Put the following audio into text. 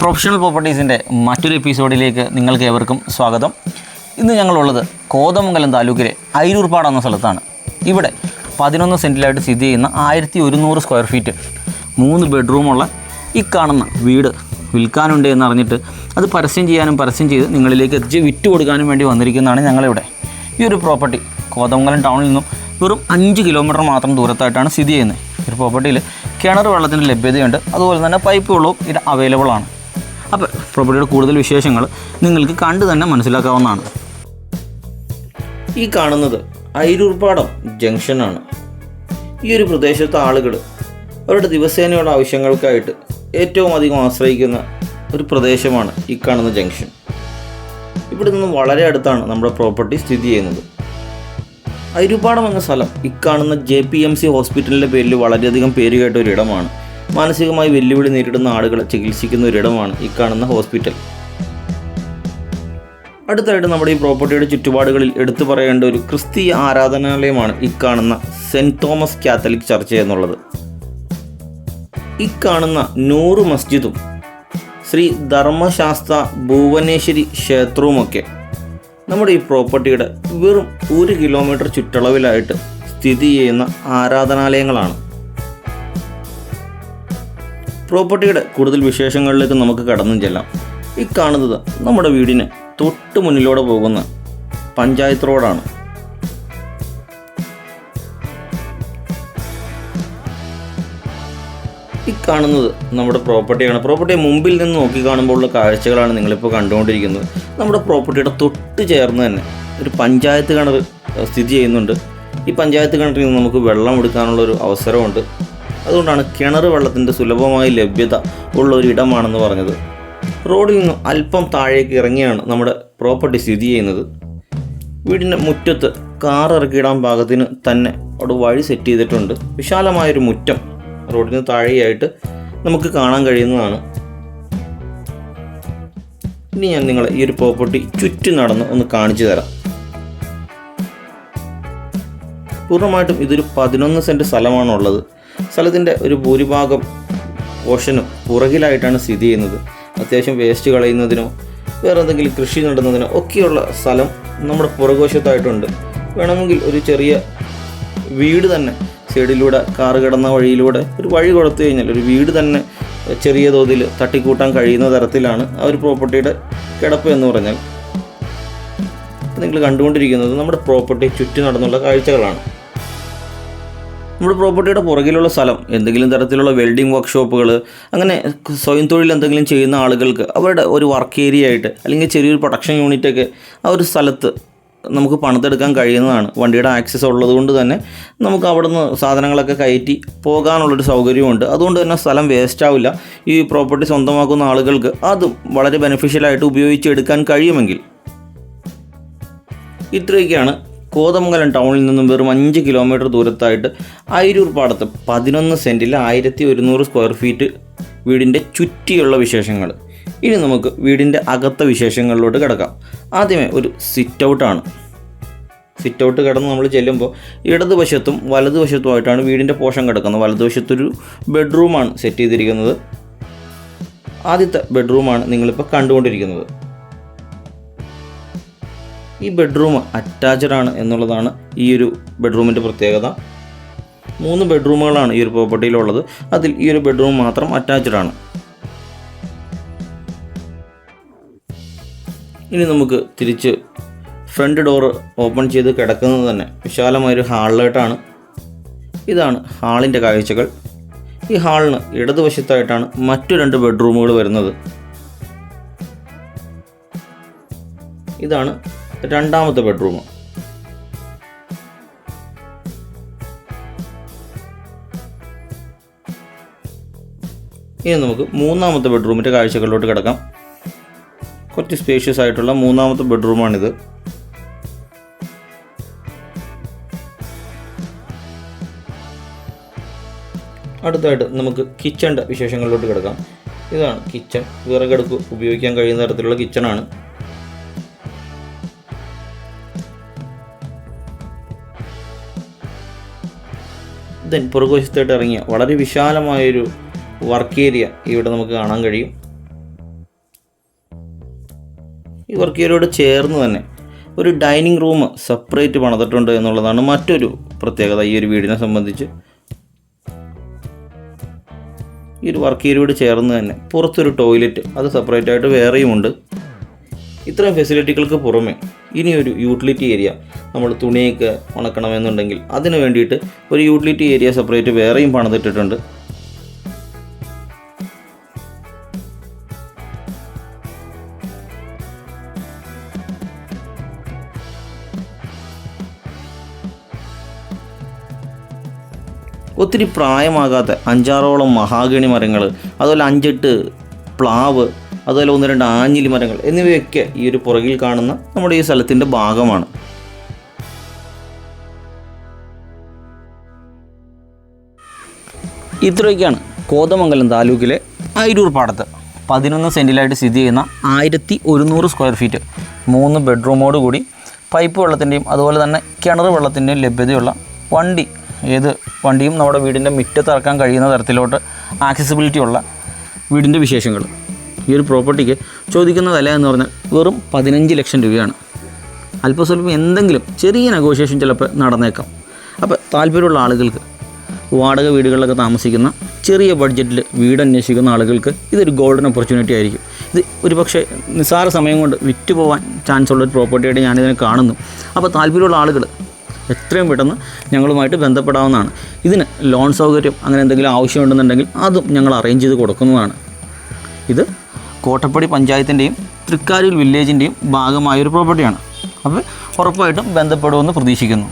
Professional പ്രോപ്പർട്ടീസിന്റെ മറ്റൊരു എപ്പിസോഡിലേക്ക് നിങ്ങൾക്ക് ഏവർക്കും സ്വാഗതം. ഇന്ന് ഞങ്ങളുള്ളത് കോതമംഗലം താലൂക്കിലെ അയിരൂർപ്പാട് എന്ന സ്ഥലത്താണ്. ഇവിടെ പതിനൊന്ന് സെന്റിലായിട്ട് സ്ഥിതി ചെയ്യുന്ന ആയിരത്തി ഒരുന്നൂറ് സ്ക്വയർ ഫീറ്റ് മൂന്ന് ബെഡ്റൂമുള്ള ഈ കാണുന്ന വീട് വിൽക്കാനുണ്ട് എന്നറിഞ്ഞിട്ട് അത് പരസ്യം ചെയ്യാനും പരസ്യം ചെയ്ത് നിങ്ങളിലേക്ക് എത്തിച്ച് വിറ്റ് കൊടുക്കാനും വേണ്ടി വന്നിരിക്കുന്നതാണ് ഞങ്ങളിവിടെ. ഈ ഒരു പ്രോപ്പർട്ടി കോതമംഗലം ടൗണിൽ നിന്നും വെറും അഞ്ച് കിലോമീറ്റർ മാത്രം ദൂരത്തായിട്ടാണ് സ്ഥിതി ചെയ്യുന്നത്. ഈ ഒരു പ്രോപ്പർട്ടിയിൽ കിണർ വെള്ളത്തിന്റെ ലഭ്യതയുണ്ട്. അതുപോലെ തന്നെ പൈപ്പ് വെള്ളവും ഇത് അവൈലബിൾ ആണ്. അപ്പോൾ പ്രോപ്പർട്ടിയുടെ കൂടുതൽ വിശേഷങ്ങൾ നിങ്ങൾക്ക് കണ്ടു തന്നെ മനസ്സിലാക്കാവുന്നതാണ്. ഈ കാണുന്നത് അയിരൂർപ്പാടം ജംഗ്ഷനാണ്. ഈ ഒരു പ്രദേശത്തെ ആളുകൾ അവരുടെ ദിവസേനയുള്ള ആവശ്യങ്ങൾക്കായിട്ട് ഏറ്റവും അധികം ആശ്രയിക്കുന്ന ഒരു പ്രദേശമാണ് ഈ കാണുന്ന ജംഗ്ഷൻ. ഇവിടെ നിന്ന് വളരെ അടുത്താണ് നമ്മുടെ പ്രോപ്പർട്ടി സ്ഥിതി ചെയ്യുന്നത്. അരുപാടം എന്ന സ്ഥലം ഇക്കാണുന്ന ജെ പി എം സി ഹോസ്പിറ്റലിന്റെ പേരിൽ വളരെയധികം പേര് കേട്ട ഒരിടമാണ് മാനസികമായി വെല്ലുവിളി നേരിടുന്ന ആളുകളെ ചികിത്സിക്കുന്ന ഒരിടമാണ് ഈ കാണുന്ന ഹോസ്പിറ്റൽ. അടുത്തായിട്ട് നമ്മുടെ ഈ പ്രോപ്പർട്ടിയുടെ ചുറ്റുപാടുകളിൽ എടുത്തു പറയേണ്ട ഒരു ക്രിസ്തീയ ആരാധനാലയമാണ് ഈ കാണുന്ന സെന്റ് തോമസ് കാത്തലിക് ചർച്ച് എന്നുള്ളത്. ഈ കാണുന്ന നൂറ് മസ്ജിദും ശ്രീ ധർമ്മശാസ്ത്ര ഭുവനേശ്വരി ക്ഷേത്രവുമൊക്കെ നമ്മുടെ ഈ പ്രോപ്പർട്ടിയുടെ വെറും ഒരു കിലോമീറ്റർ ചുറ്റളവിലായിട്ട് സ്ഥിതി ചെയ്യുന്ന ആരാധനാലയങ്ങളാണ്. പ്രോപ്പർട്ടിയുടെ കൂടുതൽ വിശേഷങ്ങളിലേക്ക് നമുക്ക് കടന്നു ചെല്ലാം. ഈ കാണുന്നത് നമ്മുടെ വീടിന് തൊട്ട് മുന്നിലൂടെ പോകുന്ന പഞ്ചായത്ത് റോഡാണ്. ഈ കാണുന്നത് നമ്മുടെ പ്രോപ്പർട്ടിയാണ് പ്രോപ്പർട്ടി മുമ്പിൽ നിന്ന് നോക്കി കാണുമ്പോഴുള്ള കാഴ്ചകളാണ് നിങ്ങളിപ്പോൾ കണ്ടുകൊണ്ടിരിക്കുന്നത്. നമ്മുടെ പ്രോപ്പർട്ടിയുടെ തൊട്ട് ചേർന്ന് തന്നെ ഒരു പഞ്ചായത്ത് കിണർ സ്ഥിതി ചെയ്യുന്നുണ്ട്. ഈ പഞ്ചായത്ത് കിണറ്റിൽ നിന്ന് നമുക്ക് വെള്ളം എടുക്കാനുള്ള ഒരു അവസരമുണ്ട്. അതുകൊണ്ടാണ് കിണർ വെള്ളത്തിന്റെ സുലഭമായ ലഭ്യത ഉള്ള ഒരു ഇടമാണെന്ന് പറഞ്ഞത്. റോഡിൽ നിന്ന് അല്പം താഴേക്ക് ഇറങ്ങിയാണ് നമ്മുടെ പ്രോപ്പർട്ടി സ്ഥിതി ചെയ്യുന്നത്. വീടിന്റെ മുറ്റത്ത് കാർ ഇറക്കിയിടാൻ പാകത്തിന് തന്നെ അവിടെ വഴി സെറ്റ് ചെയ്തിട്ടുണ്ട്. വിശാലമായൊരു മുറ്റം റോഡിന് താഴെയായിട്ട് നമുക്ക് കാണാൻ കഴിയുന്നതാണ്. ഇനി ഞാൻ നിങ്ങളെ ഈ ഒരു പ്രോപ്പർട്ടി ചുറ്റി നടന്ന് ഒന്ന് കാണിച്ചു തരാം. പൂർണമായിട്ടും ഇതൊരു പതിനൊന്ന് സെന്റ് സ്ഥലമാണുള്ളത്. സ്ഥലത്തിന്റെ ഒരു ഭൂരിഭാഗം പോഷനും പുറകിലായിട്ടാണ് സ്ഥിതി ചെയ്യുന്നത്. അത്യാവശ്യം വേസ്റ്റ് കളയുന്നതിനോ വേറെ എന്തെങ്കിലും കൃഷി നടുന്നതിനോ ഒക്കെയുള്ള സ്ഥലം നമ്മുടെ പുറകുവശത്തായിട്ടുണ്ട്. വേണമെങ്കിൽ ഒരു ചെറിയ വീട് തന്നെ സൈഡിലൂടെ കാറ് കിടന്ന വഴിയിലൂടെ ഒരു വഴി കൊടുത്തു കഴിഞ്ഞാൽ ഒരു വീട് തന്നെ ചെറിയ തോതിൽ തട്ടിക്കൂട്ടാൻ കഴിയുന്ന തരത്തിലാണ് ആ ഒരു പ്രോപ്പർട്ടിയുടെ കിടപ്പ് എന്ന് പറഞ്ഞാൽ. നിങ്ങൾ കണ്ടുകൊണ്ടിരിക്കുന്നത് നമ്മുടെ പ്രോപ്പർട്ടി ചുറ്റി നടന്നുള്ള കാഴ്ചകളാണ്. നമ്മുടെ പ്രോപ്പർട്ടിയുടെ പുറകിലുള്ള സ്ഥലം എന്തെങ്കിലും തരത്തിലുള്ള വെൽഡിംഗ് വർക്ക്ഷോപ്പുകൾ അങ്ങനെ സ്വയം തൊഴിൽ എന്തെങ്കിലും ചെയ്യുന്ന ആളുകൾക്ക് അവരുടെ ഒരു വർക്ക് ഏരിയ ആയിട്ട് അല്ലെങ്കിൽ ചെറിയൊരു പ്രൊഡക്ഷൻ യൂണിറ്റൊക്കെ ആ ഒരു സ്ഥലത്ത് നമുക്ക് പണിതെടുക്കാൻ കഴിയുന്നതാണ്. വണ്ടിയുടെ ആക്സസ് ഉള്ളത് കൊണ്ട് തന്നെ നമുക്ക് അവിടുന്ന് സാധനങ്ങളൊക്കെ കയറ്റി പോകാനുള്ളൊരു സൗകര്യമുണ്ട്. അതുകൊണ്ട് തന്നെ സ്ഥലം വേസ്റ്റ് ആവില്ല. ഈ പ്രോപ്പർട്ടി സ്വന്തമാക്കുന്ന ആളുകൾക്ക് അതും വളരെ ബെനിഫിഷ്യലായിട്ട് ഉപയോഗിച്ചെടുക്കാൻ കഴിയുമെങ്കിൽ. ഇത്രയൊക്കെയാണ് കോതമംഗലം ടൗണിൽ നിന്നും വെറും അഞ്ച് കിലോമീറ്റർ ദൂരത്തായിട്ട് അയിരൂർ പാടത്ത് പതിനൊന്ന് സെന്റിൽ ആയിരത്തി ഒരുന്നൂറ് സ്ക്വയർ ഫീറ്റ് വീടിന്റെ ചുറ്റിയുള്ള വിശേഷങ്ങൾ. ഇനി നമുക്ക് വീടിന്റെ അകത്തെ വിശേഷങ്ങളിലോട്ട് കിടക്കാം. ആദ്യമേ ഒരു സിറ്റ് ഔട്ടാണ് സിറ്റ് ഔട്ട് കിടന്ന് നമ്മൾ ചെല്ലുമ്പോൾ ഇടതുവശത്തും വലതുവശത്തുമായിട്ടാണ് വീടിന്റെ പോഷൻ കിടക്കുന്നത്. വലതുവശത്തൊരു ബെഡ്റൂമാണ് സെറ്റ് ചെയ്തിരിക്കുന്നത്. ആദ്യത്തെ ബെഡ്റൂമാണ് നിങ്ങളിപ്പോൾ കണ്ടുകൊണ്ടിരിക്കുന്നത്. ഈ ബെഡ്റൂം അറ്റാച്ച്ഡ് ആണ് എന്നുള്ളതാണ് ഈ ഒരു ബെഡ്റൂമിന്റെ പ്രത്യേകത. മൂന്ന് ബെഡ്റൂമുകളാണ് ഈ ഒരു പ്രോപ്പർട്ടിയിലുള്ളത് അതിൽ ഈ ഒരു ബെഡ്റൂം മാത്രം അറ്റാച്ച്ഡ് ആണ്. ഇനി നമുക്ക് തിരിച്ച് ഫ്രണ്ട് ഡോർ ഓപ്പൺ ചെയ്ത് കിടക്കുന്നത് തന്നെ വിശാലമായൊരു ഹാളിലായിട്ടാണ് ഇതാണ് ഹാളിന്റെ കാഴ്ചകൾ. ഈ ഹാളിന് ഇടതുവശത്തായിട്ടാണ് മറ്റു രണ്ട് ബെഡ്റൂമുകൾ വരുന്നത്. ഇതാണ് രണ്ടാമത്തെ ബെഡ്റൂം ഇനി നമുക്ക് മൂന്നാമത്തെ ബെഡ്റൂമിന്റെ കാഴ്ചകളിലോട്ട് കിടക്കാം. കുറച്ച് സ്പേഷ്യസ് ആയിട്ടുള്ള മൂന്നാമത്തെ ബെഡ്റൂമാണിത് അടുത്തായിട്ട് നമുക്ക് കിച്ചണിന്റെ വിശേഷങ്ങളിലോട്ട് കിടക്കാം. ഇതാണ് കിച്ചൺ വിറകടുപ്പ് ഉപയോഗിക്കാൻ കഴിയുന്ന തരത്തിലുള്ള കിച്ചണാണ് ദെൻ പുറകുവശത്തോട്ട് ഇറങ്ങിയ വളരെ വിശാലമായൊരു വർക്ക് ഏരിയ ഇവിടെ നമുക്ക് കാണാൻ കഴിയും. ഈ വർക്ക് ഏരിയയോട് ചേർന്ന് തന്നെ ഒരു ഡൈനിങ് റൂം സെപ്പറേറ്റ് പണിതിട്ടുണ്ട് എന്നുള്ളതാണ് മറ്റൊരു പ്രത്യേകത ഈ ഒരു വീടിനെ സംബന്ധിച്ച്. ഈ ഒരു വർക്ക് ഏരിയയോട് ചേർന്ന് തന്നെ പുറത്തൊരു ടോയ്ലറ്റ് അത് സെപ്പറേറ്റ് ആയിട്ട് വേറെയുമുണ്ട്. ഇത്രയും ഫെസിലിറ്റികൾക്ക് പുറമെ ഇനി ഒരു യൂട്ടിലിറ്റി ഏരിയ നമ്മൾ തുണിയൊക്കെ ഉണക്കണമെന്നുണ്ടെങ്കിൽ അതിന് വേണ്ടിയിട്ട് ഒരു യൂട്ടിലിറ്റി ഏരിയ സെപ്പറേറ്റ് വേറെയും പണിതിട്ടിട്ടുണ്ട്. ഒത്തിരി പ്രായമാകാത്ത അഞ്ചാറോളം മഹാഗണി മരങ്ങൾ അതുപോലെ അഞ്ചെട്ട് പ്ലാവ് അതുപോലെ ഒന്ന് രണ്ട് ആഞ്ഞിലി മരങ്ങൾ എന്നിവയൊക്കെ ഈ ഒരു പുറകിൽ കാണുന്ന നമ്മുടെ ഈ സ്ഥലത്തിന്റെ ഭാഗമാണ്. ഇത്രയൊക്കെയാണ് കോതമംഗലം താലൂക്കിലെ അയിരൂർ പാടത്ത്. പതിനൊന്ന് സെന്റിലായിട്ട് സ്ഥിതി ചെയ്യുന്ന ആയിരത്തി ഒരുന്നൂറ് സ്ക്വയർ ഫീറ്റ് മൂന്ന് ബെഡ്റൂമോട് കൂടി പൈപ്പ് വെള്ളത്തിന്റെയും അതുപോലെ തന്നെ കിണർ വെള്ളത്തിന്റെയും ലഭ്യതയുള്ള വണ്ടി. ഏത് വണ്ടിയും നമ്മുടെ വീടിന്റെ മുറ്റത്ത് ഇറക്കാൻ കഴിയുന്ന തരത്തിലോട്ട് ആക്സസിബിലിറ്റി ഉള്ള വീടിന്റെ വിശേഷങ്ങൾ. ഈ ഒരു പ്രോപ്പർട്ടിക്ക് ചോദിക്കുന്ന വില എന്ന് പറഞ്ഞാൽ വെറും പതിനഞ്ച് ലക്ഷം രൂപയാണ്. അല്പസ്വല്പം എന്തെങ്കിലും ചെറിയ നെഗോഷിയേഷൻ ചിലപ്പോൾ നടന്നേക്കാം. അപ്പോൾ താല്പര്യമുള്ള ആളുകൾക്ക് വാടക വീടുകളിലൊക്കെ താമസിക്കുന്ന ചെറിയ ബഡ്ജറ്റിൽ വീട് അന്വേഷിക്കുന്ന ആളുകൾക്ക് ഇതൊരു ഗോൾഡൻ ഓപ്പർച്യൂണിറ്റി ആയിരിക്കും. ഇത് ഒരു പക്ഷേ നിസ്സാര സമയം കൊണ്ട് വിറ്റ് പോകാൻ ചാൻസ് ഉള്ള ഒരു പ്രോപ്പർട്ടിയായിട്ട് ഞാനിതിനെ കാണുന്നു. അപ്പോൾ താല്പര്യമുള്ള ആളുകൾ എത്രയും പെട്ടെന്ന് ഞങ്ങളുമായിട്ട് ബന്ധപ്പെടാവുന്നതാണ്. ഇതിന് ലോൺ സൗകര്യം അങ്ങനെ എന്തെങ്കിലും ആവശ്യമുണ്ടെന്നുണ്ടെങ്കിൽ അതും ഞങ്ങൾ അറേഞ്ച് ചെയ്ത് കൊടുക്കുന്നതാണ്. ഇത് കോട്ടപ്പടി പഞ്ചായത്തിന്റെയും തൃക്കാരൂർ വില്ലേജിന്റെയും ഭാഗമായൊരു പ്രോപ്പർട്ടിയാണ് അപ്പോൾ ഉറപ്പായിട്ടും ബന്ധപ്പെടുമെന്ന് പ്രതീക്ഷിക്കുന്നു.